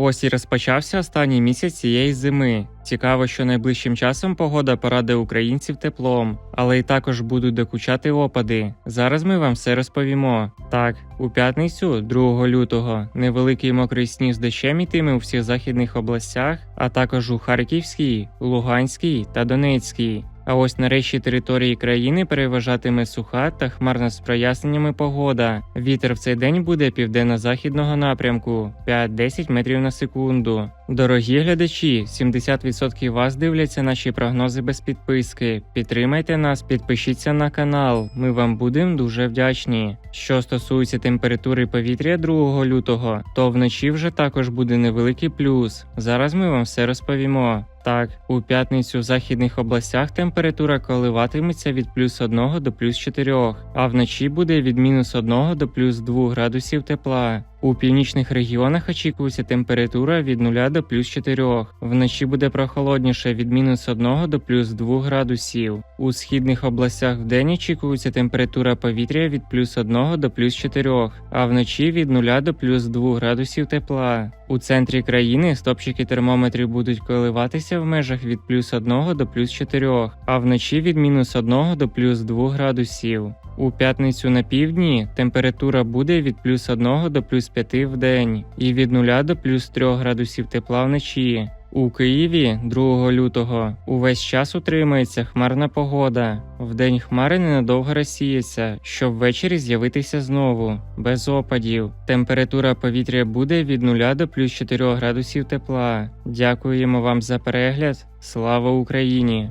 Ось і розпочався останній місяць цієї зими. Цікаво, що найближчим часом погода порадує українців теплом, але й також будуть докучати опади. Зараз ми вам все розповімо. Так, у п'ятницю, 2 лютого, невеликий мокрий сніг з дощем йтиме у всіх західних областях, а також у Харківській, Луганській та Донецькій. А ось на решті території країни переважатиме суха та хмарна з проясненнями погода. Вітер в цей день буде південно-західного напрямку 5-10 метрів на секунду. Дорогі глядачі, 70% вас дивляться наші прогнози без підписки. Підтримайте нас, підпишіться на канал. Ми вам будемо дуже вдячні. Що стосується температури повітря 2 лютого, то вночі вже також буде невеликий плюс. Зараз ми вам все розповімо. Так, у п'ятницю в західних областях температура коливатиметься від плюс 1 до плюс 4, а вночі буде від мінус 1 до плюс 2 градусів тепла. У північних регіонах очікується температура від 0 до плюс 4. Вночі буде прохолодніше від мінус 1 до плюс 2 градусів. У східних областях вдень очікується температура повітря від плюс 1 до плюс 4, а вночі від 0 до плюс 2 градусів тепла. У центрі країни стопчики термометрів будуть коливатися в межах від плюс 1 до плюс 4, а вночі від мінус 1 до плюс 2 градусів. У п'ятницю на півдні температура буде від плюс 1 до плюс 5 в день і від 0 до плюс 3 градусів тепла вночі. У Києві 2 лютого увесь час утримається хмарна погода. Вдень хмари ненадовго розсіяться, щоб ввечері з'явитися знову, без опадів. Температура повітря буде від 0 до плюс 4 градусів тепла. Дякуємо вам за перегляд. Слава Україні!